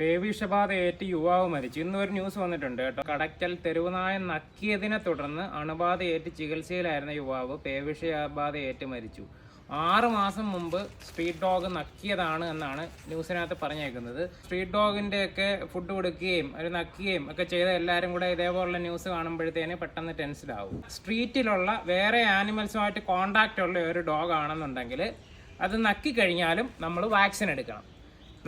പേവിഷബാധ ഏറ്റ് യുവാവ് മരിച്ചു. ഇന്ന് ഒരു ന്യൂസ് വന്നിട്ടുണ്ട് കേട്ടോ. കടക്കൽ തെരുവുനായ നക്കിയതിനെ തുടർന്ന് അണുബാധ ഏറ്റ് ചികിത്സയിലായിരുന്ന യുവാവ് പേവിഷബാധ ഏറ്റ് മരിച്ചു. ആറ് മാസം മുമ്പ് സ്ട്രീറ്റ് ഡോഗ് നക്കിയതാണ് എന്നാണ് ന്യൂസിനകത്ത് പറഞ്ഞേക്കുന്നത്. സ്ട്രീറ്റ് ഡോഗിന്റെ ഒക്കെ ഫുഡ് കൊടുക്കുകയും ഒരു നക്കുകയും ഒക്കെ ചെയ്ത എല്ലാവരും കൂടെ ഇതേപോലുള്ള ന്യൂസ് കാണുമ്പോഴത്തേന് പെട്ടെന്ന് ടെൻഷനാവും സ്ട്രീറ്റിലുള്ള വേറെ ആനിമൽസുമായിട്ട് കോണ്ടാക്റ്റ് ഉള്ള ഒരു ഡോഗ് ആണെന്നുണ്ടെങ്കിൽ അത് നക്കി കഴിഞ്ഞാലും നമ്മൾ വാക്സിൻ എടുക്കണം.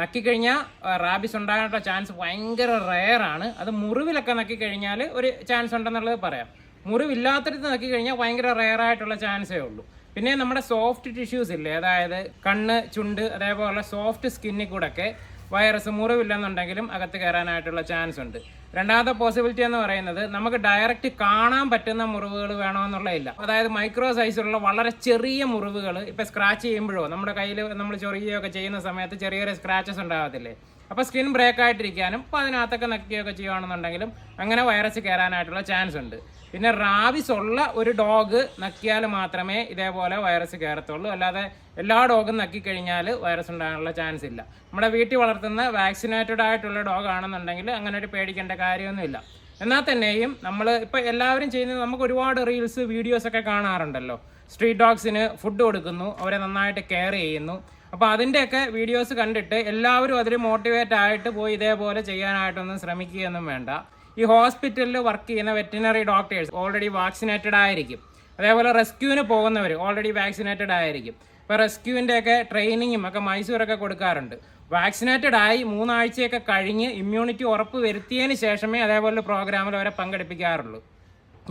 നക്കിക്കഴിഞ്ഞാൽ റാബിസ് ഉണ്ടാകാനുള്ള ചാൻസ് ഭയങ്കര റെയർ ആണ്. അത് മുറിവിലൊക്കെ നക്കിക്കഴിഞ്ഞാൽ ഒരു ചാൻസ് ഉണ്ടെന്നുള്ളത് പറയാം. മുറിവില്ലാത്തടത്ത് നക്കിക്കഴിഞ്ഞാൽ ഭയങ്കര റെയർ ആയിട്ടുള്ള ചാൻസേ ഉള്ളൂ. പിന്നെ നമ്മുടെ സോഫ്റ്റ് ടിഷ്യൂസ് ഇല്ലേ അതായത് കണ്ണ് ചുണ്ട് അതേപോലെ സോഫ്റ്റ് സ്കിന്നിൽ കൂടെ ഒക്കെ വൈറസ് മുറിവില്ലെന്നുണ്ടെങ്കിലും അകത്ത് കയറാനായിട്ടുള്ള ചാൻസ് ഉണ്ട്. രണ്ടാമത്തെ പോസിബിലിറ്റി എന്ന് പറയുന്നത് നമുക്ക് ഡയറക്റ്റ് കാണാൻ പറ്റുന്ന മുറിവുകൾ വേണമെന്നുള്ളതില്ല. അതായത് മൈക്രോ സൈസിലുള്ള വളരെ ചെറിയ മുറിവുകൾ ഇപ്പം സ്ക്രാച്ച് ചെയ്യുമ്പോഴോ നമ്മുടെ കയ്യിൽ നമ്മൾ ചൊറിയുകയൊക്കെ ചെയ്യുന്ന സമയത്ത് ചെറിയ ചെറിയ സ്ക്രാച്ചസ് ഉണ്ടാകത്തില്ലേ? അപ്പോൾ സ്കിൻ ബ്രേക്ക് ആയിട്ടിരിക്കാനും അപ്പോൾ അതിനകത്തൊക്കെ നക്കിയൊക്കെ ചെയ്യുകയാണെന്നുണ്ടെങ്കിലും അങ്ങനെ വൈറസ് കയറാനായിട്ടുള്ള ചാൻസ് ഉണ്ട്. പിന്നെ റാബിസ് ഉള്ള ഒരു ഡോഗ് നക്കിയാൽ മാത്രമേ ഇതേപോലെ വൈറസ് കയറത്തുള്ളൂ അല്ലാതെ എല്ലാ ഡോഗും നക്കിക്കഴിഞ്ഞാൽ വൈറസ് ഉണ്ടാകാനുള്ള ചാൻസ് ഇല്ല. നമ്മുടെ വീട്ടിൽ വളർത്തുന്ന വാക്സിനേറ്റഡ് ആയിട്ടുള്ള ഡോഗ് ആണെന്നുണ്ടെങ്കിൽ അങ്ങനെ ഒരു പേടിക്കേണ്ട കാര്യമൊന്നുമില്ല. എന്നാൽ തന്നെയും നമ്മൾ ഇപ്പോൾ എല്ലാവരും ചെയ്യുന്നത് നമുക്ക് ഒരുപാട് റീൽസ് വീഡിയോസൊക്കെ കാണാറുണ്ടല്ലോ. സ്ട്രീറ്റ് ഡോഗ്സിന് ഫുഡ് കൊടുക്കുന്നു അവരെ നന്നായിട്ട് കെയർ ചെയ്യുന്നു. അപ്പോൾ അതിന്റെയൊക്കെ വീഡിയോസ് കണ്ടിട്ട് എല്ലാവരും അതിൽ മോട്ടിവേറ്റ് ആയിട്ട് പോയി ഇതേപോലെ ചെയ്യാനായിട്ടൊന്നും ശ്രമിക്കുകയൊന്നും വേണ്ട. ഈ ഹോസ്പിറ്റലിൽ വർക്ക് ചെയ്യുന്ന വെറ്റിനറി ഡോക്ടേഴ്സ് ഓൾറെഡി വാക്സിനേറ്റഡ് ആയിരിക്കും. അതേപോലെ റെസ്ക്യൂവിന് പോകുന്നവർ ഓൾറെഡി വാക്സിനേറ്റഡ് ആയിരിക്കും. ഇപ്പോൾ റെസ്ക്യൂവിന്റെയൊക്കെ ട്രെയിനിങ്ങും ഒക്കെ മൈസൂരൊക്കെ കൊടുക്കാറുണ്ട്. വാക്സിനേറ്റഡ് ആയി മൂന്നാഴ്ചയൊക്കെ കഴിഞ്ഞ് ഇമ്മ്യൂണിറ്റി ഉറപ്പ് വരുത്തിയതിന് ശേഷമേ അതേപോലെ പ്രോഗ്രാമിൽ അവരെ പങ്കെടുപ്പിക്കാറുള്ളൂ.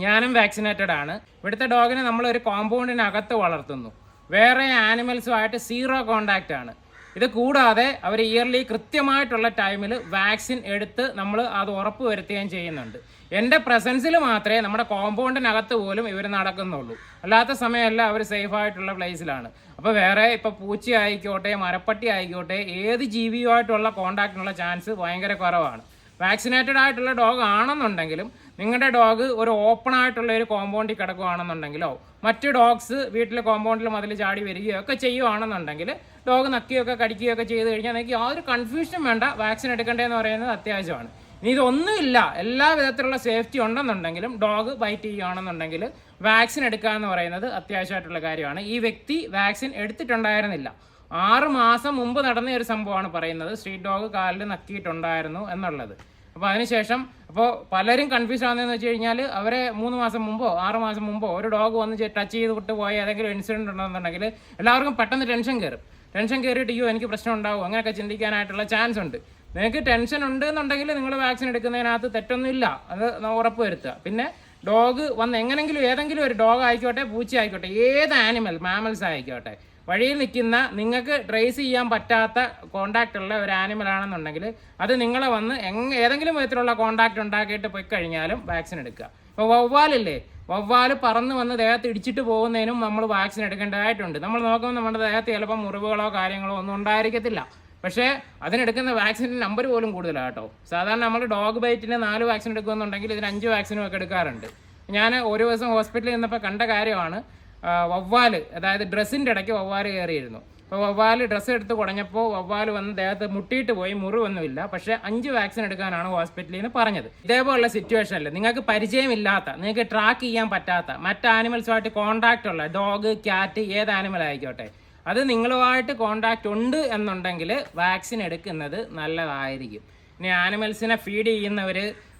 ഞാനും വാക്സിനേറ്റഡ് ആണ്. ഇവിടുത്തെ ഡോഗിനെ നമ്മൾ ഒരു കോമ്പൗണ്ടിനകത്ത് വളർത്തുന്നു. വേറെ ആനിമൽസുമായിട്ട് സീറോ കോണ്ടാക്റ്റ് ആണ്. ഇത് കൂടാതെ അവർ ഇയർലി കൃത്യമായിട്ടുള്ള ടൈമിൽ വാക്സിൻ എടുത്ത് നമ്മൾ അത് ഉറപ്പ് വരുത്തുകയും ചെയ്യുന്നുണ്ട്. എന്റെ പ്രസൻസിൽ മാത്രമേ നമ്മുടെ കോമ്പൗണ്ടിനകത്ത് പോലും ഇവർ നടക്കുന്നുള്ളൂ. അല്ലാത്ത സമയമല്ല അവർ സേഫ് ആയിട്ടുള്ള പ്ലേസിലാണ് അപ്പോൾ വേറെ ഇപ്പോൾ പൂച്ച ആയിക്കോട്ടെ മരപ്പട്ടി ആയിക്കോട്ടെ ഏത് ജീവിയുമായിട്ടുള്ള കോണ്ടാക്റ്റിനുള്ള ചാൻസ് ഭയങ്കര കുറവാണ്. വാക്സിനേറ്റഡ് ആയിട്ടുള്ള ഡോഗ് ആണെന്നുണ്ടെങ്കിലും നിങ്ങളുടെ ഡോഗ് ഒരു ഓപ്പൺ ആയിട്ടുള്ള ഒരു കോമ്പൗണ്ടിൽ കിടക്കുകയാണെന്നുണ്ടെങ്കിലോ മറ്റ് ഡോഗ്സ് വീട്ടിലെ കോമ്പൗണ്ടിൽ മതിൽ ചാടി വരികയോ ഒക്കെ ചെയ്യുവാണെന്നുണ്ടെങ്കിൽ ഡോഗ് നക്കുകയൊക്കെ കടിക്കുകയൊക്കെ ചെയ്ത് കഴിഞ്ഞാൽ നിങ്ങൾക്ക് യാതൊരു കൺഫ്യൂഷനും വേണ്ട വാക്സിൻ എടുക്കേണ്ടതെന്ന് പറയുന്നത് അത്യാവശ്യമാണ്. ഇനി ഇതൊന്നുമില്ല. എല്ലാ വിധത്തിലുള്ള സേഫ്റ്റി ഉണ്ടെന്നുണ്ടെങ്കിലും ഡോഗ് ബൈറ്റ് ചെയ്യുകയാണെന്നുണ്ടെങ്കിൽ വാക്സിൻ എടുക്കുക എന്ന് പറയുന്നത് അത്യാവശ്യമായിട്ടുള്ള കാര്യമാണ്. ഈ വ്യക്തി വാക്സിൻ എടുത്തിട്ടുണ്ടായിരുന്നില്ല. ആറ് മാസം മുമ്പ് നടന്ന ഒരു സംഭവമാണ് പറയുന്നത്. സ്ട്രീറ്റ് ഡോഗ് കാലിൽ നക്കിയിട്ടുണ്ടായിരുന്നു എന്നുള്ളത്. അപ്പോൾ അതിനുശേഷം അപ്പോൾ പലരും കൺഫ്യൂസ് ആവുന്നതെന്ന് വെച്ച് കഴിഞ്ഞാൽ അവരെ മൂന്ന് മാസം മുമ്പോ ആറ് മാസം മുമ്പോ ഒരു ഡോഗ് വന്ന് ടച്ച് ചെയ്ത് വിട്ട് പോയ ഏതെങ്കിലും ഇൻസിഡന്റ് ഉണ്ടെന്നുണ്ടെങ്കിൽ എല്ലാവർക്കും പെട്ടെന്ന് ടെൻഷൻ കയറും ടെൻഷൻ കയറിയിട്ട് അയ്യോ എനിക്ക് പ്രശ്നം ഉണ്ടാവും. അങ്ങനെയൊക്കെ ചിന്തിക്കാനായിട്ടുള്ള ചാൻസ് ഉണ്ട്. നിങ്ങൾക്ക് ടെൻഷൻ ഉണ്ട് എന്നുണ്ടെങ്കിൽ നിങ്ങൾ വാക്സിൻ എടുക്കുന്നതിനകത്ത് തെറ്റൊന്നുമില്ല. അത് ഉറപ്പ് വരുത്തുക പിന്നെ ഡോഗ് വന്ന് എങ്ങനെങ്കിലും ഏതെങ്കിലും ഒരു ഡോഗ് ആയിക്കോട്ടെ പൂച്ച ആയിക്കോട്ടെ ഏത് ആനിമൽ മാമൽസ് ആയിക്കോട്ടെ വഴിയിൽ നിൽക്കുന്ന നിങ്ങൾക്ക് ട്രേസ് ചെയ്യാൻ പറ്റാത്ത കോണ്ടാക്റ്റ് ഉള്ള ഒരു ആനിമൽ ആണെന്നുണ്ടെങ്കിൽ അത് നിങ്ങളെ വന്ന് എങ് ഏതെങ്കിലും വിധത്തിലുള്ള കോണ്ടാക്ട് ഉണ്ടാക്കിയിട്ട് പോയി കഴിഞ്ഞാലും വാക്സിൻ എടുക്കുക. ഇപ്പോൾ വവ്വാലില്ലേ? വവ്വാൽ പറന്ന് വന്ന് ദേഹത്ത് ഇടിച്ചിട്ട് പോകുന്നതിനും നമ്മൾ വാക്സിൻ എടുക്കേണ്ടതായിട്ടുണ്ട്. നമ്മൾ നോക്കുമ്പോൾ നമ്മുടെ ദേഹത്ത് ചിലപ്പോൾ മുറിവുകളോ കാര്യങ്ങളോ ഒന്നും ഉണ്ടായിരിക്കത്തില്ല. പക്ഷേ അതിനെടുക്കുന്ന വാക്സിന്റെ നമ്പർ പോലും കൂടുതലാണ് കേട്ടോ. സാധാരണ നമ്മൾ ഡോഗ് ബൈറ്റിന് നാല് വാക്സിൻ എടുക്കുമെന്നുണ്ടെങ്കിൽ ഇതിന് അഞ്ച് വാക്സിനും ഒക്കെ എടുക്കാറുണ്ട്. ഞാൻ ഒരു ദിവസം ഹോസ്പിറ്റലിൽ നിന്നപ്പോൾ കണ്ട കാര്യമാണ് ആ, വവ്വാൽ അതായത് ഡ്രസ്സിന്റെ ഇടയ്ക്ക് വവ്വാൽ കയറിയിരുന്നു. അപ്പോൾ വവ്വാൽ ഡ്രസ്സ് എടുത്ത് കുടഞ്ഞപ്പോൾ വവ്വാൽ വന്ന് ദേഹത്ത് മുട്ടിയിട്ട് പോയി മുറിവൊന്നുമില്ല. പക്ഷേ അഞ്ച് വാക്സിൻ എടുക്കാനാണ് ഹോസ്പിറ്റലിൽ നിന്ന് പറഞ്ഞത്. ഇതേപോലുള്ള സിറ്റുവേഷനിൽ നിങ്ങൾക്ക് പരിചയമില്ലാത്ത നിങ്ങൾക്ക് ട്രാക്ക് ചെയ്യാൻ പറ്റാത്ത മറ്റ് ആനിമൽസുമായിട്ട് കോൺടാക്റ്റ് ഉള്ള ഡോഗ് ക്യാറ്റ് ഏത് ആനിമൽ ആയിക്കോട്ടെ അത് നിങ്ങളുമായിട്ട് കോണ്ടാക്റ്റ് ഉണ്ട് എന്നുണ്ടെങ്കിൽ വാക്സിൻ എടുക്കുന്നത് നല്ലതായിരിക്കും. ഇനി ആനിമൽസിനെ ഫീഡ് ചെയ്യുന്നവർ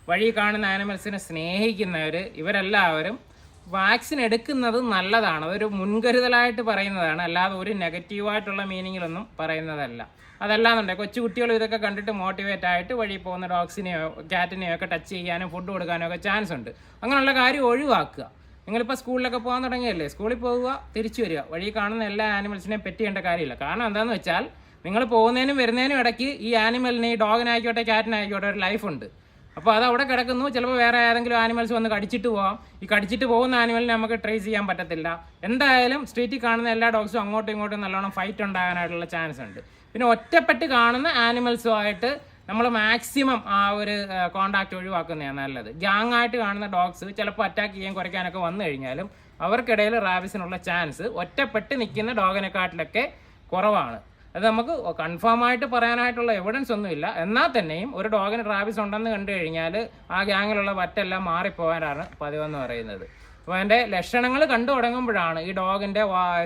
വഴി കാണുന്ന ആനിമൽസിനെ സ്നേഹിക്കുന്നവർ ഇവരെല്ലാവരും വാക്സിൻ എടുക്കുന്നത് നല്ലതാണ്. അതൊരു മുൻകരുതലായിട്ട് പറയുന്നതാണ്. അല്ലാതെ ഒരു നെഗറ്റീവായിട്ടുള്ള മീനിങ്ങിലൊന്നും പറയുന്നതല്ല. അതല്ലാന്നുണ്ട് കൊച്ചു കുട്ടികൾ ഇതൊക്കെ കണ്ടിട്ട് മോട്ടിവേറ്റ് ആയിട്ട് വഴി പോകുന്ന ഡോഗ്സിനെയോ ക്യാറ്റിനെയോ ഒക്കെ ടച്ച് ചെയ്യാനും ഫുഡ് കൊടുക്കാനോ ഒക്കെ ചാൻസ് ഉണ്ട്. അങ്ങനെയുള്ള കാര്യം ഒഴിവാക്കുക. നിങ്ങളിപ്പോൾ സ്കൂളിലൊക്കെ പോകാൻ തുടങ്ങിയല്ലേ? സ്കൂളിൽ പോവുക തിരിച്ചു വരിക. വഴി കാണുന്ന എല്ലാ ആനിമൽസിനെയും പെറ്റ് ചെയ്യേണ്ട കാര്യമില്ല. കാരണം എന്താണെന്ന് വെച്ചാൽ നിങ്ങൾ പോകുന്നതിനും വരുന്നതിനും ഇടയ്ക്ക് ഈ ആനിമലിന് ഈ ഡോഗിനായിക്കോട്ടെ ക്യാറ്റിനായിക്കോട്ടെ ഒരു ലൈഫ് ഉണ്ട്. അപ്പോൾ അത് അവിടെ കിടക്കുന്നു. ചിലപ്പോൾ വേറെ ഏതെങ്കിലും ആനിമൽസ് വന്ന് കടിച്ചിട്ട് പോകാം ഈ കടിച്ചിട്ട് പോകുന്ന ആനിമലിനെ നമുക്ക് ട്രേസ് ചെയ്യാൻ പറ്റത്തില്ല. എന്തായാലും സ്ട്രീറ്റിൽ കാണുന്ന എല്ലാ ഡോഗ്സും അങ്ങോട്ടും ഇങ്ങോട്ടും നല്ലോണം ഫൈറ്റ് ഉണ്ടാകാനായിട്ടുള്ള ചാൻസ് ഉണ്ട്. പിന്നെ ഒറ്റപ്പെട്ട് കാണുന്ന ആനിമൽസുമായിട്ട് നമ്മൾ മാക്സിമം ആ ഒരു കോണ്ടാക്ട് ഒഴിവാക്കുന്നതാണ് നല്ലത്. ഗ്യാങ് ആയിട്ട് കാണുന്ന ഡോഗ്സ് ചിലപ്പോൾ അറ്റാക്ക് ചെയ്യാൻ കുറയ്ക്കാനൊക്കെ വന്നു കഴിഞ്ഞാലും അവർക്കിടയിൽ റാബിസിനുള്ള ചാൻസ് ഒറ്റപ്പെട്ട് നിൽക്കുന്ന ഡോഗിനെക്കാട്ടിലൊക്കെ കുറവാണ്. അത് നമുക്ക് കൺഫേം ആയിട്ട് പറയാനായിട്ടുള്ള എവിഡൻസ് ഒന്നുമില്ല എന്നാൽ തന്നെയും ഒരു ഡോഗിന് ട്രാവിസ് ഉണ്ടെന്ന് കണ്ടു കഴിഞ്ഞാൽ ആ ഗ്യാങ്ങിലുള്ള വറ്റെല്ലാം മാറിപ്പോകാനാണ് പതിവെന്ന് പറയുന്നത്. അപ്പോൾ അതിന്റെ ലക്ഷണങ്ങൾ കണ്ടു തുടങ്ങുമ്പോഴാണ് ഈ ഡോഗിന്റെ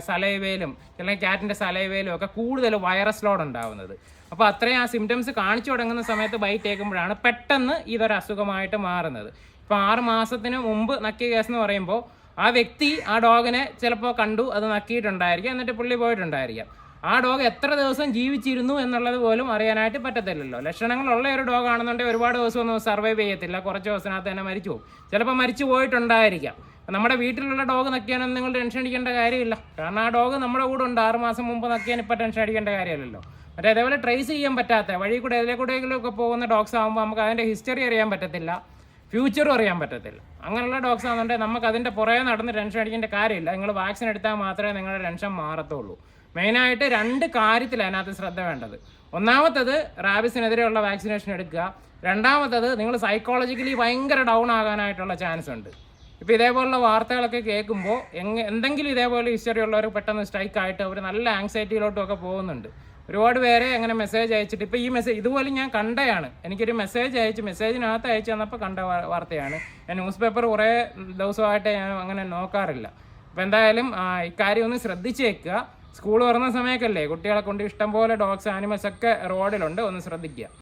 സലൈവയിലും അല്ലെങ്കിൽ ക്യാറ്റിന്റെ സലൈവയിലും ഒക്കെ കൂടുതൽ വൈറസ് ലോഡ് ഉണ്ടാവുന്നത്. അപ്പോൾ അത്രയും ആ സിംറ്റംസ് കാണിച്ചു തുടങ്ങുന്ന സമയത്ത് ബൈറ്റ് ഏൽക്കുമ്പോഴാണ് പെട്ടെന്ന് ഇതൊരു അസുഖമായിട്ട് മാറുന്നത്. ഇപ്പോൾ ആറ് മാസത്തിന് മുമ്പ് നക്കിയ കേസ് എന്ന് പറയുമ്പോൾ ആ വ്യക്തി ആ ഡോഗിനെ ചിലപ്പോൾ കണ്ടു അത് നക്കിയിട്ടുണ്ടായിരിക്കാം എന്നിട്ട് പുള്ളി പോയിട്ടുണ്ടായിരിക്കാം. ആ ഡോഗ് എത്ര ദിവസം ജീവിച്ചിരുന്നു എന്നുള്ളത് പോലും അറിയാനായിട്ട് പറ്റത്തില്ലല്ലോ. ലക്ഷണങ്ങളുള്ള ഒരു ഡോഗ് ആണെന്നുണ്ടെങ്കിൽ ഒരുപാട് ദിവസം ഒന്നും സർവൈവ് ചെയ്യത്തില്ല. കുറച്ച് ദിവസത്തിനകത്ത് തന്നെ മരിച്ചു പോകും. ചിലപ്പോൾ മരിച്ചു പോയിട്ടുണ്ടായിരിക്കാം. നമ്മുടെ വീട്ടിലുള്ള ഡോഗ് നക്കിയാനൊന്നും നിങ്ങൾ ടെൻഷൻ അടിക്കേണ്ട കാര്യമില്ല. കാരണം ആ ഡോഗ് നമ്മുടെ കൂടെ ഉണ്ട്. ആറ് മാസം മുമ്പ് നക്കിയാൻ ഇപ്പം ടെൻഷൻ അടിക്കേണ്ട കാര്യമില്ലല്ലോ. മറ്റേ അതേപോലെ ട്രേസ് ചെയ്യാൻ പറ്റാത്ത വഴി കൂടെ ഇതിലെ കൂടെയെങ്കിലും ഒക്കെ പോകുന്ന ഡോഗ്സ് ആകുമ്പോൾ നമുക്ക് അതിന്റെ ഹിസ്റ്ററി അറിയാൻ പറ്റത്തില്ല. ഫ്യൂച്ചറും അറിയാൻ പറ്റത്തില്ല. അങ്ങനെയുള്ള ഡോഗ്സ് ആണെന്നുണ്ടെങ്കിൽ നമുക്ക് അതിന്റെ പുറകെ നടന്ന് ടെൻഷൻ അടിക്കേണ്ട കാര്യമില്ല. നിങ്ങൾ വാക്സിൻ എടുത്താൽ മാത്രമേ നിങ്ങളുടെ ടെൻഷൻ മാറത്തുള്ളൂ. മെയിനായിട്ട് രണ്ട് കാര്യത്തിൽ അതിനകത്ത് ശ്രദ്ധ വേണ്ടത്. ഒന്നാമത്തത് റാബിസിനെതിരെയുള്ള വാക്സിനേഷൻ എടുക്കുക. രണ്ടാമത്തത് നിങ്ങൾ സൈക്കോളജിക്കലി ഭയങ്കര ഡൗൺ ആകാനായിട്ടുള്ള ചാൻസ് ഉണ്ട്. ഇപ്പോൾ ഇതേപോലുള്ള വാർത്തകളൊക്കെ കേൾക്കുമ്പോൾ എങ്ങ എന്തെങ്കിലും ഇതേപോലെ ഹിസ്റ്ററി ഉള്ളവർ പെട്ടെന്ന് സ്ട്രൈക്ക് ആയിട്ട് അവർ നല്ല ആങ്സൈറ്റിയിലോട്ടൊക്കെ പോകുന്നുണ്ട്. ഒരുപാട് പേരെ അങ്ങനെ മെസ്സേജ് അയച്ചിട്ട് ഇപ്പോൾ ഈ മെസ്സേജ് ഇതുപോലെ ഞാൻ കണ്ടയാണ്. എനിക്കൊരു മെസ്സേജ് അയച്ച്. മെസ്സേജിനകത്ത് അയച്ചു തന്നപ്പോൾ കണ്ട വാർത്തയാണ്. ഞാൻ ന്യൂസ് പേപ്പർ കുറേ ദിവസമായിട്ട് ഞാൻ അങ്ങനെ നോക്കാറില്ല. അപ്പോൾ എന്തായാലും ഇക്കാര്യം ഒന്ന് ശ്രദ്ധിച്ചേക്കുക. സ്കൂൾ തുറന്ന സമയമൊക്കെ അല്ലേ? കുട്ടികളെ കൊണ്ട് ഇഷ്ടംപോലെ ഡോഗ്സ് ആനിമൽസ് ഒക്കെ റോഡിലുണ്ട് ഒന്ന് ശ്രദ്ധിക്കുക.